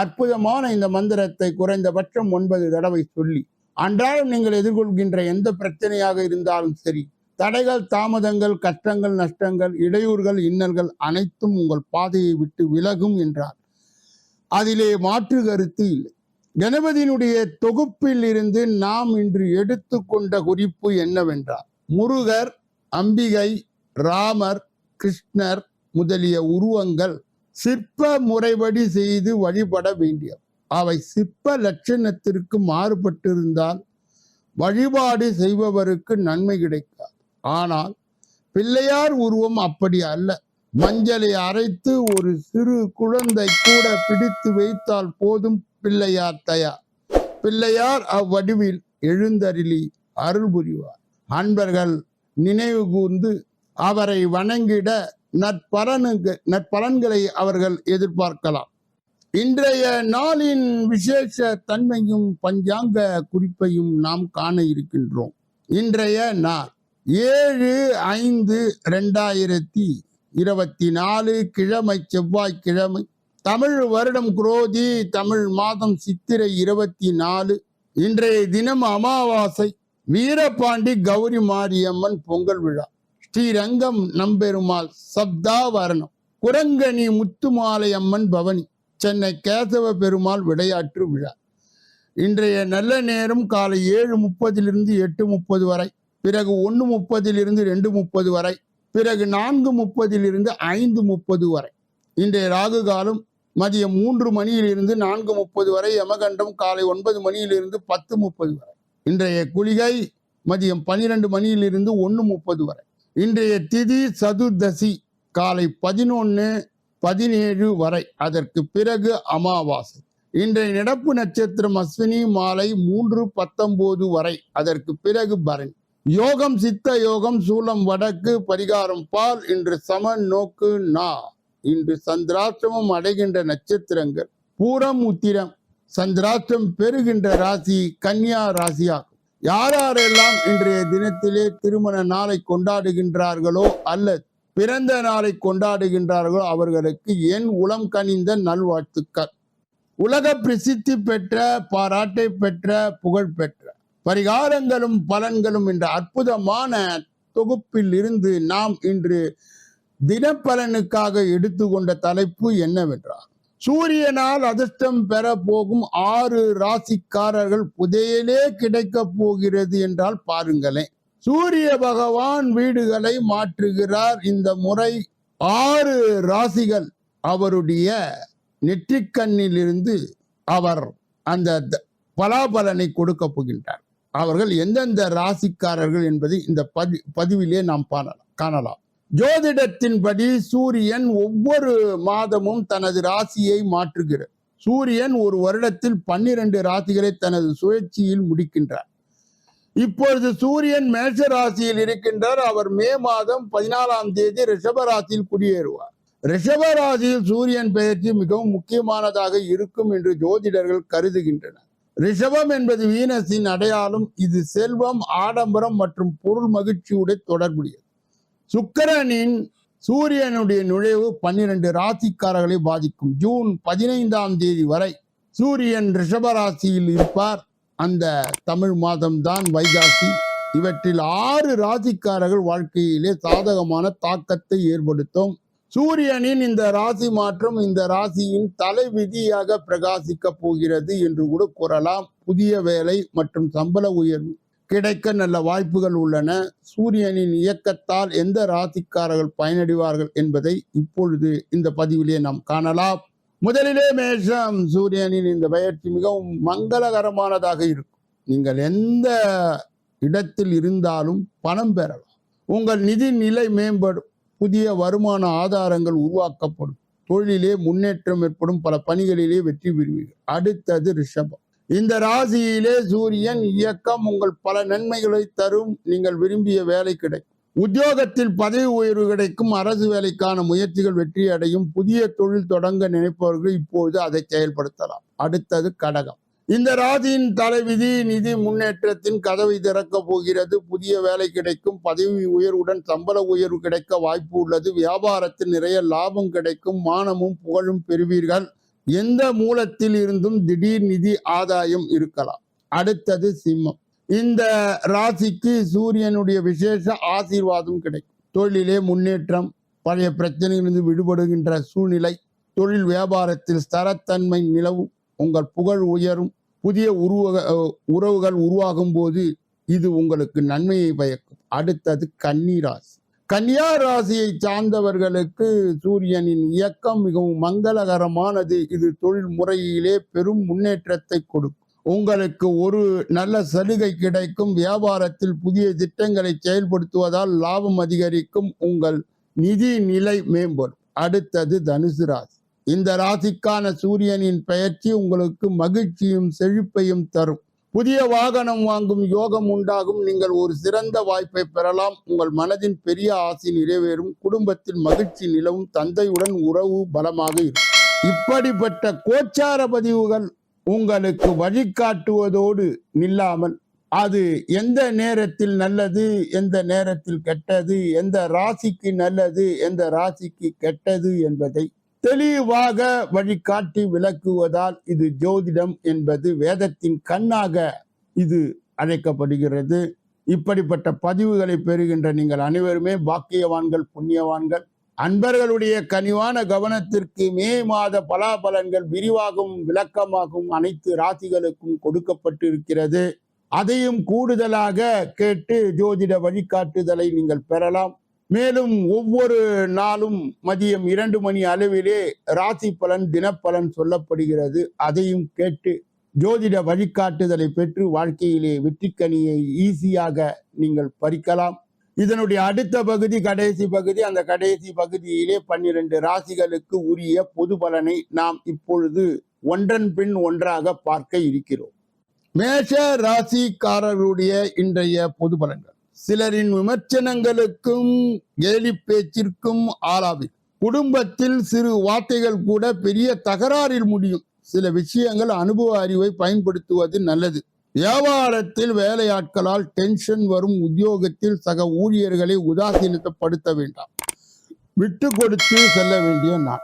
அற்புதமான இந்த மந்திரத்தை குறைந்தபட்சம் ஒன்பது தடவை சொல்லி அன்றாடம் நீங்கள் எதிர்கொள்கின்ற எந்த பிரச்சனையாக இருந்தாலும் சரி தடைகள் தாமதங்கள் கஷ்டங்கள் நஷ்டங்கள் இடையூறுகள் இன்னல்கள் அனைத்தும் உங்கள் பாதையை விட்டு விலகும் என்றார். அதிலே மாற்று கருத்து இல்லை. கணபதியினுடைய தொகுப்பில் இருந்து நாம் இன்று எடுத்துக்கொண்ட குறிப்பு என்னவென்றால் முருகர் அம்பிகை ராமர் கிருஷ்ணர் முதலிய உருவங்கள் சிற்ப முறைப்படி செய்து வழிபட வேண்டிய அவை சிற்ப லட்சணத்திற்கு மாறுபட்டிருந்தால் வழிபாடு செய்பவருக்கு நன்மை கிடைக்காது. ஆனால் பிள்ளையார் உருவம் அப்படி அல்ல. மஞ்சளை அரைத்து ஒரு சிறு குழந்தை கூட பிடித்து வைத்தால் போதும் பிள்ளையார் தயார். பிள்ளையார் அவ்வடிவில் எழுந்தருளி அருள் புரிவார். அன்பர்கள் நினைவு கூர்ந்து அவரை வணங்கிட நற்பலனுக்கு நற்பலன்களை அவர்கள் எதிர்பார்க்கலாம். இன்றைய நாளின் விசேஷ தன்மையும் பஞ்சாங்க குறிப்பையும் நாம் காண இருக்கின்றோம். இன்றைய நாள் ஏழு ஐந்து ரெண்டாயிரத்தி இருபத்தி நாலு கிழமை செவ்வாய்க்கிழமை தமிழ் வருடம் குரோதி தமிழ் மாதம் சித்திரை இருபத்தி நாலு இன்றைய தினம் அமாவாசை வீரபாண்டி கௌரி மாரியம்மன் பொங்கல் விழா. ஸ்ரீரங்கம் நம்பெருமாள் சப்தாவரணம். குரங்கணி முத்துமாலை அம்மன் பவனி சென்னை கேசவ பெருமாள் விளையாட்டு விழா. இன்றைய நல்ல நேரம் காலை ஏழு முப்பதிலிருந்து எட்டு முப்பது வரை பிறகு ஒன்று முப்பதிலிருந்து ரெண்டு முப்பது வரை பிறகு நான்கு முப்பதிலிருந்து ஐந்து முப்பது வரை. இன்றைய ராகு காலம் மதியம் மூன்று மணியிலிருந்து நான்கு முப்பது வரை யமகண்டம் காலை ஒன்பது மணியிலிருந்து பத்து முப்பது வரை. இன்றைய குளிகை மதியம் பன்னிரெண்டு மணியிலிருந்து ஒன்று முப்பது வரை. இன்றைய திதி சதுர்தசி காலை பதினொன்று பதினேழு வரை. அதற்கு பிறகு அமாவாசை. இன்றைய நடப்பு நட்சத்திரம் அஸ்வினி மாலை மூன்று பத்தொன்பது வரை. அதற்கு பிறகு பரணி. யோகம் சித்த யோகம் சூலம் வடக்கு பரிகாரம் பால் இன்று சமன் நோக்கு நா. இன்று சந்திராஷ்டிரமம் அடைகின்ற நட்சத்திரங்கள் பூரம் உத்திரம். சந்திராஷ்டிரம் பெறுகின்ற ராசி கன்னியா ராசியாகும். யார் யாரெல்லாம் இன்றைய தினத்திலே திருமண நாளை கொண்டாடுகின்றார்களோ அல்லது பிறந்த நாளை கொண்டாடுகின்றார்களோ அவர்களுக்கு என் உளம் கனிந்த நல்வாழ்த்துக்கள். உலக பிரசித்தி பெற்ற பாராட்டை பெற்ற புகழ் பெற்ற பரிகாரங்களும் பலன்களும் என்ற அற்புதமான தொகுப்பில் இருந்து நாம் இன்று தினப்பலனுக்காக எடுத்துக்கொண்ட தலைப்பு என்னவென்றால் சூரியனால் அதிர்ஷ்டம் பெற போகும் ஆறு ராசிக்காரர்கள் புதையலே கிடைக்க போகிறது என்றால் பாருங்களேன். சூரிய பகவான் வீடுகளை மாற்றுகிறார். இந்த முறை ஆறு ராசிகள் அவருடைய நெற்றிக்கண்ணிலிருந்து அவர் அந்த த- பலாபலனை கொடுக்க போகின்றார். அவர்கள் எந்தெந்த ராசிக்காரர்கள் என்பதை இந்த பதி பதிவிலே நாம் காணலாம் காணலாம். ஜோதிடத்தின்படி சூரியன் ஒவ்வொரு மாதமும் தனது ராசியை மாற்றுகிறார். சூரியன் ஒரு வருடத்தில் பன்னிரண்டு ராசிகளை தனது சுழற்சியில் முடிக்கின்றார். இப்பொழுது சூரியன் மேஷ ராசியில் இருக்கின்றார். அவர் மே மாதம் பதினாலாம் தேதி ரிஷப ராசியில் குடியேறுவார். ரிஷப ராசியில் சூரியன் பெயர்ச்சி மிகவும் முக்கியமானதாக இருக்கும் என்று ஜோதிடர்கள் கருதுகின்றனர். ரிஷபம் என்பது வீனஸின் அடையாளம். இது செல்வம் ஆடம்பரம் மற்றும் பொருள் மகிழ்ச்சியுடன் தொடர்புடையது. சுக்கிரனின் சூரியனுடைய நுழைவு பன்னிரண்டு ராசிக்காரர்களை பாதிக்கும். ஜூன் பதினைந்தாம் தேதி வரை சூரியன் ரிஷப ராசியில் இருப்பார். அந்த தமிழ் மாதம்தான் வைகாசி. இவற்றில் ஆறு ராசிக்காரர்கள் வாழ்க்கையிலே சாதகமான தாக்கத்தை ஏற்படுத்தும். சூரியனின் இந்த ராசி மாற்றம் இந்த ராசியின் தலை விதியாக பிரகாசிக்க போகிறது என்று கூட கூறலாம். புதிய வேலை மற்றும் சம்பள உயர்வு கிடைக்க நல்ல வாய்ப்புகள் உள்ளன. சூரியனின் இயக்கத்தால் எந்த ராசிக்காரர்கள் பயனடைவார்கள் என்பதை இப்பொழுது இந்த பதிவிலே நாம் காணலாம். முதலிலே மேஷம். சூரியனின் இந்த பயிற்சி மிகவும் மங்களகரமானதாக இருக்கும். நீங்கள் எந்த இடத்தில் இருந்தாலும் பணம் பெறலாம். உங்கள் நிதி நிலை மேம்படும். புதிய வருமான ஆதாரங்கள் உருவாக்கப்படும். தொழிலே முன்னேற்றம் ஏற்படும். பல பணிகளிலே வெற்றி பெறுவீர்கள். அடுத்தது ரிஷபம். இந்த ராசியிலே சூரியன் இயக்கம் உங்கள் பல நன்மைகளை தரும். நீங்கள் விரும்பிய வேலை கிடைக்கும். உத்தியோகத்தில் பதவி உயர்வு கிடைக்கும். அரசு வேலைக்கான முயற்சிகள் வெற்றி அடையும். புதிய தொழில் தொடங்க நினைப்பவர்கள் இப்போது அதை செயல்படுத்தலாம். அடுத்தது கடகம். இந்த ராசியின் தலைவிதி நிதி முன்னேற்றத்தின் கதவை திறக்க போகிறது. புதிய வேலை கிடைக்கும். பதவி உயர்வுடன் சம்பள உயர்வு கிடைக்க வாய்ப்பு உள்ளது. வியாபாரத்தில் நிறைய லாபம் கிடைக்கும். மானமும் புகழும் பெறுவீர்கள். எந்த மூலத்தில் இருந்தும் திடீர் நிதி ஆதாயம் இருக்கலாம். அடுத்தது சிம்மம். இந்த ராசிக்கு சூரியனுடைய விசேஷ ஆசீர்வாதம் கிடைக்கும். தொழிலே முன்னேற்றம் பழைய பிரச்சனையிலிருந்து விடுபடுகின்ற சூழ்நிலை தொழில் வியாபாரத்தில் ஸ்தரத்தன்மை நிலவும் உங்கள் புகழ் உயரும் புதிய உருவக உறவுகள் உருவாகும் போது இது உங்களுக்கு நன்மையை பயக்கும். அடுத்தது கன்னி ராசி. கன்னியா ராசியை சார்ந்தவர்களுக்கு சூரியனின் இயக்கம் மிகவும் மங்களகரமானது. இது தொழில் முறையிலே பெரும் முன்னேற்றத்தை கொடுக்கும். உங்களுக்கு ஒரு நல்ல சலுகை கிடைக்கும். வியாபாரத்தில் புதிய திட்டங்களை செயல்படுத்துவதால் லாபம் அதிகரிக்கும். உங்கள் நிதி நிலை மேம்படும். அடுத்தது தனுசு ராசி. இந்த ராசிக்கான சூரியனின் பெயர்ச்சி உங்களுக்கு மகிழ்ச்சியும் செழிப்பையும் தரும். புதிய வாகனம் வாங்கும் யோகம் உண்டாகும். நீங்கள் ஒரு சிறந்த வாய்ப்பை பெறலாம். உங்கள் மனதின் பெரிய ஆசை நிறைவேறும். குடும்பத்தில் மகிழ்ச்சி நிலவும். தந்தையுடன் உறவு பலமாக இருக்கும். இப்படிப்பட்ட கோச்சார பதிவுகள் உங்களுக்கு வழிகாட்டுவதோடு நில்லாமல் அது எந்த நேரத்தில் நல்லது எந்த நேரத்தில் கெட்டது எந்த ராசிக்கு நல்லது எந்த ராசிக்கு கெட்டது என்பதை தெளிவாக வழிகாட்டி விளக்குவதால் இது ஜோதிடம் என்பது வேதத்தின் கண்ணாக இது அழைக்கப்படுகிறது. இப்படிப்பட்ட பதிவுகளை பெறுகின்ற நீங்கள் அனைவருமே பாக்கியவான்கள் புண்ணியவான்கள் அன்பர்களுடைய கனிவான கவனத்திற்கு மே மாத பலாபலன்கள் விரிவாகவும் விளக்கமாகவும் அனைத்து ராசிகளுக்கும் கொடுக்கப்பட்டிருக்கிறது. அதையும் கூடுதலாக கேட்டு ஜோதிட வழிகாட்டுதலை நீங்கள் பெறலாம். மேலும் ஒவ்வொரு நாளும் மதியம் இரண்டு மணி அளவிலே ராசி பலன் தினப்பலன் சொல்லப்படுகிறது. அதையும் கேட்டு ஜோதிட வழிகாட்டுதலை பெற்று வாழ்க்கையிலே வெற்றிக்கனியை ஈஸியாக நீங்கள் பறிக்கலாம். இதனுடைய அடுத்த பகுதி கடைசி பகுதி. அந்த கடைசி பகுதியிலே பன்னிரண்டு ராசிகளுக்கு உரிய பொது பலனை நாம் இப்பொழுது ஒன்றன் பின் ஒன்றாக பார்க்க இருக்கிறோம். மேஷ ராசிக்காரர்களுடைய இன்றைய பொது பலன்கள். சிலரின் விமர்சனங்களுக்கும் கேலி பேச்சிற்கும் ஆளாவி. குடும்பத்தில் சிறு வார்த்தைகள் கூட பெரிய தகராறில் முடியும். சில விஷயங்கள் அனுபவ அறிவை பயன்படுத்துவது நல்லது. வியாபாரத்தில் வேலையாட்களால் டென்ஷன் வரும் உத்தியோகத்தில் சக ஊழியர்களை உதாசீனப்படுத்த வேண்டாம். விட்டு கொடுத்து செல்ல வேண்டிய நான்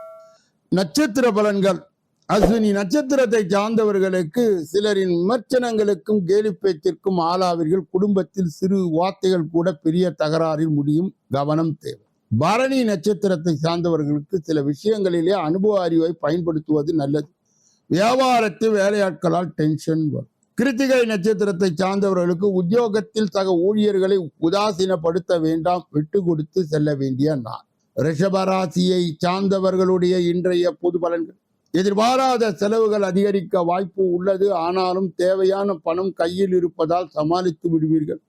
நட்சத்திர பலன்கள். அஸ்வினி நட்சத்திரத்தை சார்ந்தவர்களுக்கு சிலரின் விமர்சனங்களுக்கும் கேலி பேச்சிற்கும் ஆளாவீர்கள். குடும்பத்தில் சிறு வார்த்தைகள் கூட பெரிய தகராறில் முடியும். கவனம் தேவை. பரணி நட்சத்திரத்தை சார்ந்தவர்களுக்கு சில விஷயங்களிலே அனுபவ அறிவை பயன்படுத்துவது நல்லது. வியாபாரத்து வேலையாட்களால் டென்ஷன் வரும். கிருத்திகை நட்சத்திரத்தை சார்ந்தவர்களுக்கு உத்தியோகத்தில் சக ஊழியர்களை உதாசீனப்படுத்த வேண்டாம். விட்டு கொடுத்து செல்ல வேண்டிய நான் ரிஷபராசியை சார்ந்தவர்களுடைய இன்றைய பொது பலன்கள். எதிர்பாராத செலவுகள் அதிகரிக்க வாய்ப்பு உள்ளது. ஆனாலும் தேவையான பணம் கையில் இருப்பதால் சமாளித்து விடுவீர்கள்.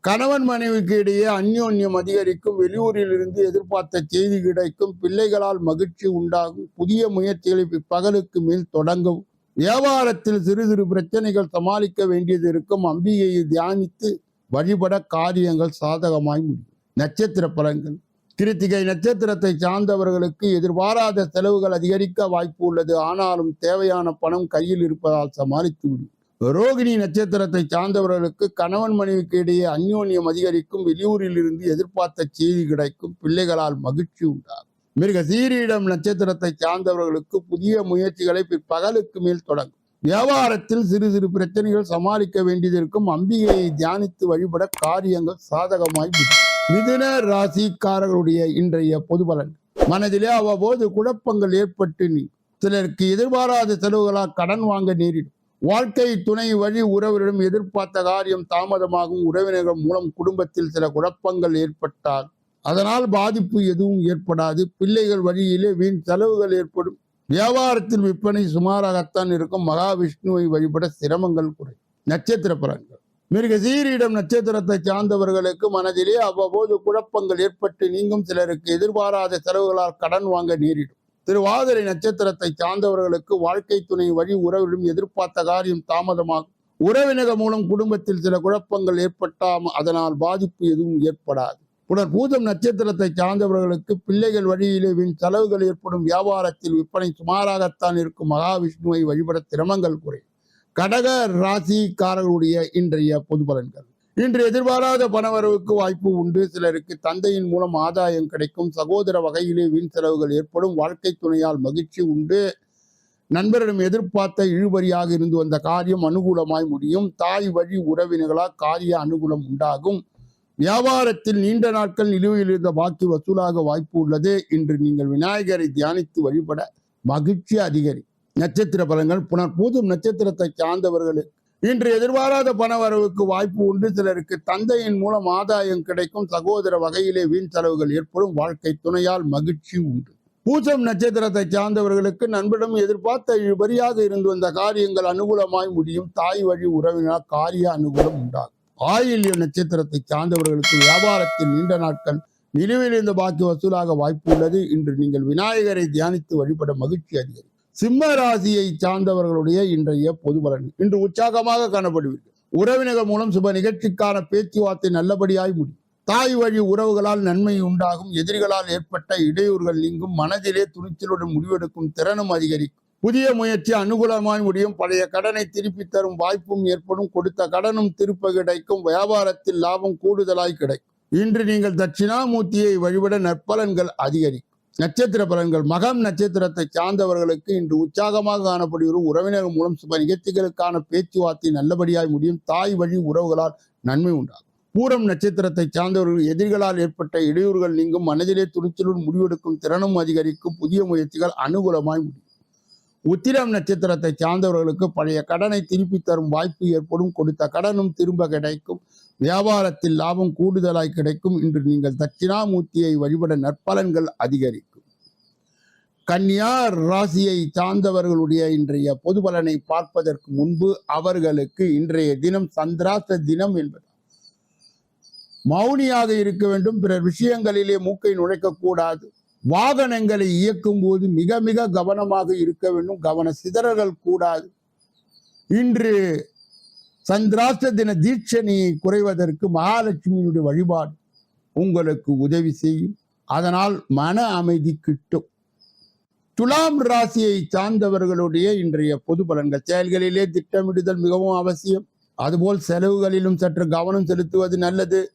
கணவன் மனைவிக்கு இடையே அந்யோன்யம் அதிகரிக்கும். வெளியூரில் இருந்து எதிர்பார்த்த செய்தி கிடைக்கும். பிள்ளைகளால் மகிழ்ச்சி உண்டாகும். புதிய முயற்சிகளை பகலுக்கு மேல் தொடங்கும் வியாபாரத்தில் சிறு சிறு பிரச்சனைகள் சமாளிக்க வேண்டியது இருக்கும். அம்பிகையை தியானித்து வழிபட காரியங்கள் சாதகமாய் முடியும். நட்சத்திர பலன்கள். கிருத்திகை நட்சத்திரத்தை சார்ந்தவர்களுக்கு எதிர்பாராத செலவுகள் அதிகரிக்க வாய்ப்பு உள்ளது. ஆனாலும் தேவையான பணம் கையில் இருப்பதால் சமாளித்து விடும் ரோகிணி நட்சத்திரத்தை சார்ந்தவர்களுக்கு கணவன் மனைவிக்கு இடையே அந்யோன்யம் அதிகரிக்கும். வெளியூரில் இருந்து எதிர்பார்த்த செய்தி கிடைக்கும். பிள்ளைகளால் மகிழ்ச்சி உண்டாகும். மிருக சீரியிடம் நட்சத்திரத்தை சார்ந்தவர்களுக்கு புதிய முயற்சிகளை பிற்பகலுக்கு மேல் தொடங்கும். வியாபாரத்தில் சிறு சிறு பிரச்சனைகள் சமாளிக்க வேண்டியது இருக்கும். அம்பிகையை தியானித்து வழிபட காரியங்கள் சாதகமாய் விடும். மிதுன ராசிக்காரர்களுடைய இன்றைய பொது பலன் மனதிலே அவ்வப்போது குழப்பங்கள் ஏற்பட்டு நீ சிலருக்கு எதிர்பாராத செலவுகளால் கடன் வாங்க நேரிடும். வாழ்க்கை துணை வழி உறவரிடம் எதிர்பார்த்த காரியம் தாமதமாகும். உறவினர்கள் மூலம் குடும்பத்தில் சில குழப்பங்கள் ஏற்பட்டால் அதனால் பாதிப்பு எதுவும் ஏற்படாது. பிள்ளைகள் வழியிலே வீண் செலவுகள் ஏற்படும். வியாபாரத்தில் விற்பனை சுமாராகத்தான் இருக்கும். மகாவிஷ்ணுவை வழிபட சிரமங்கள் குறை நட்சத்திர பலன்கள். மிருகதீரியிடம் நட்சத்திரத்தை சார்ந்தவர்களுக்கு மனதிலே அவ்வப்போது குழப்பங்கள் ஏற்பட்டு நீங்கும் சிலருக்கு எதிர்பாராத செலவுகளால் கடன் வாங்க நேரிடும். திருவாதிரை நட்சத்திரத்தை சார்ந்தவர்களுக்கு வாழ்க்கை துணை வழி உறவிலும் எதிர்பார்த்த காரியம் தாமதமாகும். உறவினர் மூலம் குடும்பத்தில் சில குழப்பங்கள் ஏற்பட்டாம் அதனால் பாதிப்பு எதுவும் ஏற்படாது. புனர் பூதம் நட்சத்திரத்தை சார்ந்தவர்களுக்கு பிள்ளைகள் வழியிலே வீண் செலவுகள் ஏற்படும். வியாபாரத்தில் விற்பனை சுமாராகத்தான் இருக்கும். மகாவிஷ்ணுவை வழிபட சிரமங்கள் குறையும். கடக ராசிக்காரர்களுடைய இன்றைய பொது பலன்கள். இன்று எதிர்பாராத பணவரவுக்கு வாய்ப்பு உண்டு. சிலருக்கு தந்தையின் மூலம் ஆதாயம் கிடைக்கும். சகோதர வகையிலே வீண் செலவுகள் ஏற்படும். வாழ்க்கை துணையால் மகிழ்ச்சி உண்டு. நண்பரிடம் எதிர்பார்த்த இழுபறியாக இருந்து வந்த காரியம் அனுகூலமாய் முடியும். தாய் வழி உறவினர்களால் காரிய அனுகூலம் உண்டாகும். வியாபாரத்தில் நீண்ட நாட்கள் நிலுவையில் இருந்த பாக்கி வசூலாக வாய்ப்பு உள்ளது. இன்று நீங்கள் விநாயகரை தியானித்து வழிபட மகிழ்ச்சி அதிகரிக்கும் நட்சத்திர பலன்கள். புனர் பூதும் நட்சத்திரத்தை சார்ந்தவர்களுக்கு இன்று எதிர்பாராத பண வரவுக்கு வாய்ப்பு உண்டு. சிலருக்கு தந்தையின் மூலம் ஆதாயம் கிடைக்கும். சகோதர வகையிலே வீண் செலவுகள் ஏற்படும். வாழ்க்கை துணையால் மகிழ்ச்சி உண்டு. பூசம் நட்சத்திரத்தை சார்ந்தவர்களுக்கு நண்பரிடம் எதிர்பார்த்த இழுபறியாக இருந்து வந்த காரியங்கள் அனுகூலமாய் முடியும். தாய் வழி உறவினால் காரிய அனுகூலம் உண்டாகும். ஆயில்ய நட்சத்திரத்தை சார்ந்தவர்களுக்கு வியாபாரத்தில் நீண்ட நாட்கள் நிலுவையில் இருந்த பாக்கி வசூலாக வாய்ப்பு உள்ளது. இன்று நீங்கள் விநாயகரை தியானித்து வழிபட மகிழ்ச்சி அதிகரிக்கும். சிம்ம ராசியை சார்ந்தவர்களுடைய இன்றைய பொது பலன். இன்று உற்சாகமாக காணப்படுவீர்கள். உறவினர்கள் மூலம் சுப நிகழ்ச்சிக்கான பேச்சுவார்த்தை நல்லபடியாய் முடியும். தாய் வழி உறவுகளால் நன்மை உண்டாகும். எதிரிகளால் ஏற்பட்ட இடையூறுகள் நீங்கும். மனதிலே துணிச்சலுடன் முடிவெடுக்கும் திறனும் அதிகரிக்கும். புதிய முயற்சி அனுகூலமாய் முடியும். பழைய கடனை திருப்பி தரும் வாய்ப்பும் ஏற்படும். கொடுத்த கடனும் திருப்ப கிடைக்கும். வியாபாரத்தில் லாபம் கூடுதலாய் கிடைக்கும். இன்று நீங்கள் தட்சிணாமூர்த்தியை வழிபட நற்பலன்கள் அதிகரிக்கும். நட்சத்திர பலன்கள் மகம் நட்சத்திரத்தை சார்ந்தவர்களுக்கு இன்று உற்சாகமாக காணப்படுகிற உறவினர் மூலம் சுப நிகழ்ச்சிகளுக்கான பேச்சுவார்த்தை நல்லபடியாய் முடியும். தாய் வழி உறவுகளால் நன்மை உண்டாகும். பூரம் நட்சத்திரத்தை சார்ந்தவர்கள் எதிரிகளால் ஏற்பட்ட இடையூறுகள் நீங்கும். மனதிலே துணிச்சலுடன் முடிவெடுக்கும் திறனும் அதிகரிக்கும். புதிய முயற்சிகள் அனுகூலமாய் முடியும். உத்திரம் நட்சத்திரத்தை சார்ந்தவர்களுக்கு பழைய கடனை திருப்பி தரும் வாய்ப்பு ஏற்படும். கொடுத்த கடனும் திரும்ப கிடைக்கும். வியாபாரத்தில் லாபம் கூடுதலாய் கிடைக்கும் இன்று நீங்கள் தட்சிணாமூர்த்தியை வழிபட நற்பலன்கள் அதிகரிக்கும். கன்னியா ராசியை சார்ந்தவர்களுடைய இன்றைய பொது பலனை பார்ப்பதற்கு முன்பு அவர்களுக்கு இன்றைய தினம் சந்திராச தினம் என்பது. மௌனியாக இருக்க வேண்டும் பிறர் விஷயங்களிலே மூக்கை நுழைக்க கூடாது வாகனங்களை இயக்கும் போது மிக மிக கவனமாக இருக்க வேண்டும் கவன சிதறல்கள் கூடாது. இன்று சந்திராஷ்ட தின தீட்சணியை குறைவதற்கு மகாலட்சுமியினுடைய வழிபாடு உங்களுக்கு உதவி செய்யும். அதனால் மன அமைதி கிட்டும். துலாம் ராசியை சார்ந்தவர்களுடைய இன்றைய பொது பலன்கள். செயல்களிலே திட்டமிடுதல் மிகவும் அவசியம். அதுபோல் செலவுகளிலும் சற்று கவனம் செலுத்துவது நல்லது.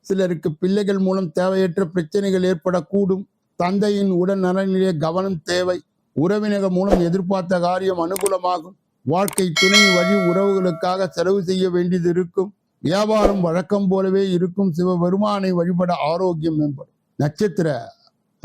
சிலருக்கு பிள்ளைகள் மூலம் தேவையற்ற பிரச்சனைகள் ஏற்படக்கூடும். தந்தையின் உடல் நலனிலே கவனம் தேவை. உறவினர்கள் மூலம் எதிர்பார்த்த காரியம் அனுகூலமாகும். வாழ்க்கை துணை வழி உறவுகளுக்காக செலவு செய்ய வேண்டியது இருக்கும். வியாபாரம் வழக்கம் போலவே இருக்கும். சிவபெருமானை வழிபட ஆரோக்கியம் மேம்படும். நட்சத்திர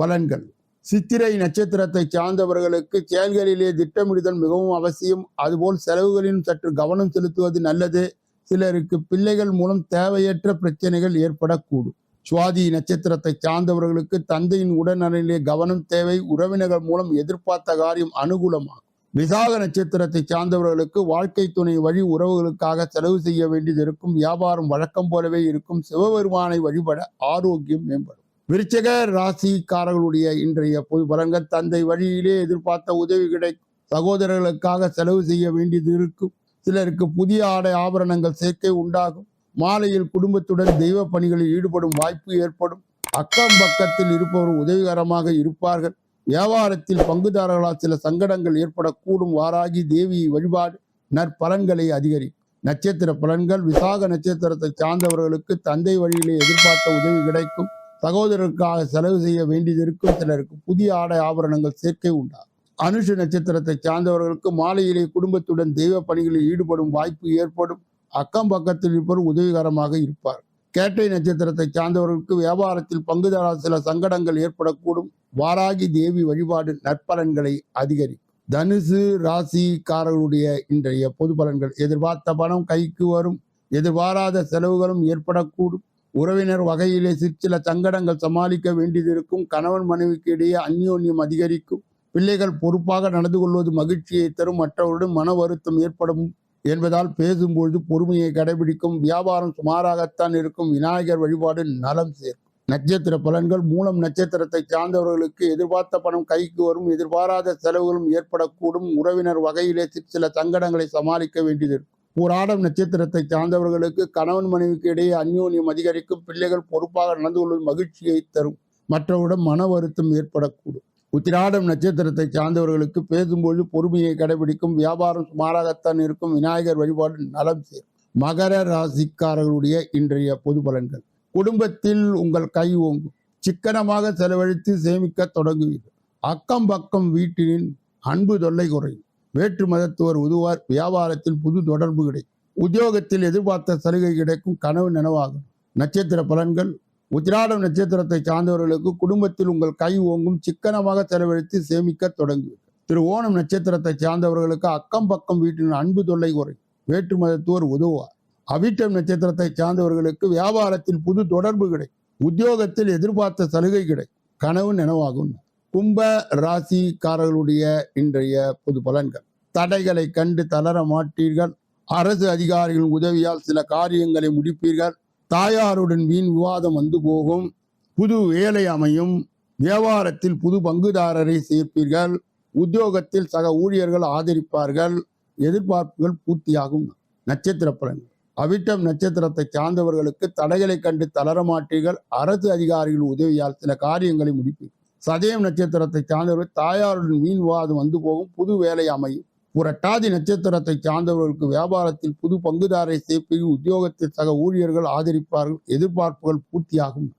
பலன்கள். சித்திரை நட்சத்திரத்தை சார்ந்தவர்களுக்கு செயல்களிலே திட்டமிடுதல் மிகவும் அவசியம். அதுபோல் செலவுகளிலும் சற்று கவனம் செலுத்துவது நல்லது. சிலருக்கு பிள்ளைகள் மூலம் தேவையற்ற பிரச்சனைகள் ஏற்படக்கூடும். சுவாதி நட்சத்திரத்தை சார்ந்தவர்களுக்கு தந்தையின் உடல்நலனிலே கவனம் தேவை. உறவினர்கள் மூலம் எதிர்பார்த்த காரியம் அனுகூலமாகும். விசாக நட்சத்திரத்தை சார்ந்தவர்களுக்கு வாழ்க்கை துணை வழி உறவுகளுக்காக செலவு செய்ய வேண்டியது இருக்கும். வியாபாரம் வழக்கம் போலவே இருக்கும். சிவபெருமானை வழிபட ஆரோக்கியம் மேம்படும். விருச்சக ராசிக்காரர்களுடைய இன்றைய பொது பலன்கள் தந்தை வழியிலே எதிர்பார்த்த உதவி கிடைக்கும். சகோதரர்களுக்காக செலவு செய்ய வேண்டியது இருக்கும். சிலருக்கு புதிய ஆடை ஆபரணங்கள் சேர்க்கை உண்டாகும். மாலையில் குடும்பத்துடன் தெய்வ பணிகளில் ஈடுபடும் வாய்ப்பு ஏற்படும். அக்கம் பக்கத்தில் இருப்பவர் உதவிகரமாக இருப்பார்கள். வியாபாரத்தில் பங்குதாரர்களால் சில சங்கடங்கள் ஏற்படக்கூடும். வாராகி தேவி வழிபாடு நற்பலன்களை அதிகரிக்கும் நட்சத்திர பலன்கள். விசாக நட்சத்திரத்தை சார்ந்தவர்களுக்கு தந்தை வழியிலே எதிர்பார்த்த உதவி கிடைக்கும். சகோதரருக்காக செலவு செய்ய வேண்டியது இருக்கும். சிலருக்கு புதிய ஆடை ஆபரணங்கள் சேர்க்கை உண்டாகும் அனுஷ நட்சத்திரத்தை சார்ந்தவர்களுக்கு மாலையிலே குடும்பத்துடன் தெய்வ பணிகளில் ஈடுபடும் வாய்ப்பு ஏற்படும். அக்கம் பக்கத்தில் இருப்பவர் உதவிகரமாக இருப்பார். கேட்டை நட்சத்திரத்தை சார்ந்தவர்களுக்கு வியாபாரத்தில் பங்குதாரர் சில சங்கடங்கள் ஏற்படக்கூடும். வாராகி தேவி வழிபாடு நற்பலன்களை அதிகரிக்கும் தனுசு ராசிக்காரர்களுடைய இன்றைய பொது பலன்கள். எதிர்பார்த்த பணம் கைக்கு வரும். எதிர்பாராத செலவுகளும் ஏற்படக்கூடும். உறவினர் வகையிலே சிற்சில சங்கடங்கள் சமாளிக்க வேண்டியது இருக்கும். கணவன் மனைவிக்கு இடையே அந்யோன்யம் அதிகரிக்கும். பிள்ளைகள் பொறுப்பாக நடந்து கொள்வது மகிழ்ச்சியை தரும். மற்றவருடன் மன வருத்தம் ஏற்படும் என்பதால் பேசும்பொழுது பொறுமையை கடைபிடிக்கும் வியாபாரம் சுமாராகத்தான் இருக்கும். விநாயகர் வழிபாடு நலம் சேர்க்கும். நட்சத்திர பலன்கள் மூலம் நட்சத்திரத்தை சார்ந்தவர்களுக்கு எதிர்பார்த்த பணம் கைக்கு வரும். எதிர்பாராத செலவுகளும் ஏற்படக்கூடும். உறவினர் வகையிலே சில சங்கடங்களை சமாளிக்க வேண்டியது இருக்கும். போராடம் நட்சத்திரத்தை சார்ந்தவர்களுக்கு கணவன் மனைவிக்கு இடையே அந்யோன்யம் அதிகரிக்கும். பிள்ளைகள் பொறுப்பாக நடந்து கொள்வது மகிழ்ச்சியை தரும். மற்றவரிடம் மன வருத்தம் ஏற்படக்கூடும். உத்திராடம் நட்சத்திரத்தை சார்ந்தவர்களுக்கு பேசும்போது பொறுமையை கடைபிடிக்கும் வியாபாரம் சுமாராகத்தான் இருக்கும். விநாயகர் வழிபாடு நலம் சேரும். மகர ராசிக்காரர்களுடைய இன்றைய பொது பலன்கள். குடும்பத்தில் உங்கள் கை ஓங்கும். சிக்கனமாக செலவழித்து சேமிக்க தொடங்குவீர்கள். அக்கம் பக்கம் வீட்டினின் அன்பு தொல்லை குறையும். வேற்று மதத்துவர் உதுவார். வியாபாரத்தில் புது தொடர்பு கிடைக்கும். உத்தியோகத்தில் எதிர்பார்த்த சலுகை கிடைக்கும். கனவு நனவாகும். நட்சத்திர பலன்கள் உத்திராடம் நட்சத்திரத்தை சார்ந்தவர்களுக்கு குடும்பத்தில் உங்கள் கை ஓங்கும் சிக்கனமாக செலவழித்து சேமிக்க தொடங்குவீர்கள் திரு ஓணம் நட்சத்திரத்தை சார்ந்தவர்களுக்கு அக்கம் பக்கம் வீட்டின் அன்பு தொல்லை குறை. வேற்று மதத்துவர் உதவுவார். அவிட்டம் நட்சத்திரத்தை சார்ந்தவர்களுக்கு வியாபாரத்தில் புது தொடர்பு கிடைக்கும் உத்தியோகத்தில் எதிர்பார்த்த சலுகை கிடைக்கும் கனவு நினைவாகும். கும்ப ராசிக்காரர்களுடைய இன்றைய பொது பலன்கள். தடைகளை கண்டு தளர மாட்டீர்கள். அரசு அதிகாரிகளின் உதவியால் சில காரியங்களை முடிப்பீர்கள். தாயாருடன் வீண் விவாதம் வந்து போகும். புது வேலை அமையும். வியாபாரத்தில் புது பங்குதாரரை சேர்ப்பீர்கள். உத்தியோகத்தில் சக ஊழியர்கள் ஆதரிப்பார்கள். எதிர்பார்ப்புகள் பூர்த்தியாகும். நட்சத்திர பலன்கள். அவிட்டம் நட்சத்திரத்தை சார்ந்தவர்களுக்கு தடைகளை கண்டு தளர மாட்டீர்கள். அரசு அதிகாரிகள் உதவியால் சில காரியங்களை முடிப்பீர்கள். சதயம் நட்சத்திரத்தை சார்ந்தவர்கள் தாயாருடன் மீன் விவாதம் வந்து போகும். புது வேலை அமையும். புரட்டாதி நட்சத்திரத்தை சார்ந்தவர்களுக்கு வியாபாரத்தில் புது பங்குதாரை சேர்ப்பையும் உத்தியோகத்தில் சக ஊழியர்கள் ஆதரிப்பார்கள் எதிர்பார்ப்புகள் பூர்த்தியாகும்.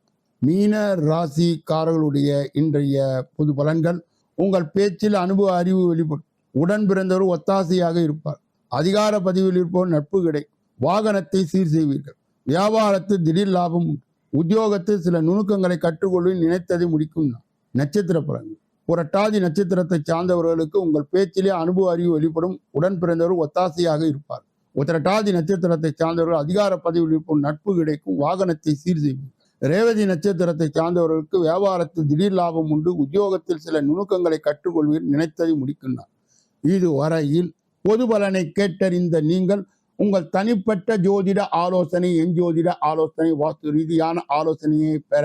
மீன ராசிக்காரர்களுடைய இன்றைய பொது பலன்கள் உங்கள் பேச்சில் அனுபவ அறிவு வெளிப்படும் உடன் பிறந்தவர் ஒத்தாசையாக இருப்பார். அதிகார பதிவில் இருப்பவர் நட்பு கிடைக்கும் வாகனத்தை சீர் செய்வீர்கள். வியாபாரத்தில் திடீர் லாபம் உத்தியோகத்தில் சில நுணுக்கங்களை கற்றுக்கொள்வது நினைத்ததை முடிக்கும் நட்சத்திர பலன்கள். புரட்டாதி நட்சத்திரத்தை சார்ந்தவர்களுக்கு உங்கள் பேச்சிலே அனுபவ அறிவு வெளிப்படும். உடன் பிறந்தவர் ஒத்தாசையாக இருப்பார். உத்திரட்டாதி நட்சத்திரத்தை சார்ந்தவர்கள் அதிகார பதவியில் இருக்கும் நட்பு கிடைக்கும். வாகனத்தை சீர் செய்வோம் ரேவதி நட்சத்திரத்தை சார்ந்தவர்களுக்கு வியாபாரத்தில் திடீர் லாபம் உண்டு. உத்தியோகத்தில் சில நுணுக்கங்களை கற்றுக்கொள்வீர் நினைத்ததை முடிக்கின்றார். இது வரையில் பொது பலனை கேட்டறிந்த நீங்கள் உங்கள் தனிப்பட்ட ஜோதிட ஆலோசனை என் ஜோதிட ஆலோசனை வாஸ்து ரீதியான ஆலோசனையை பெற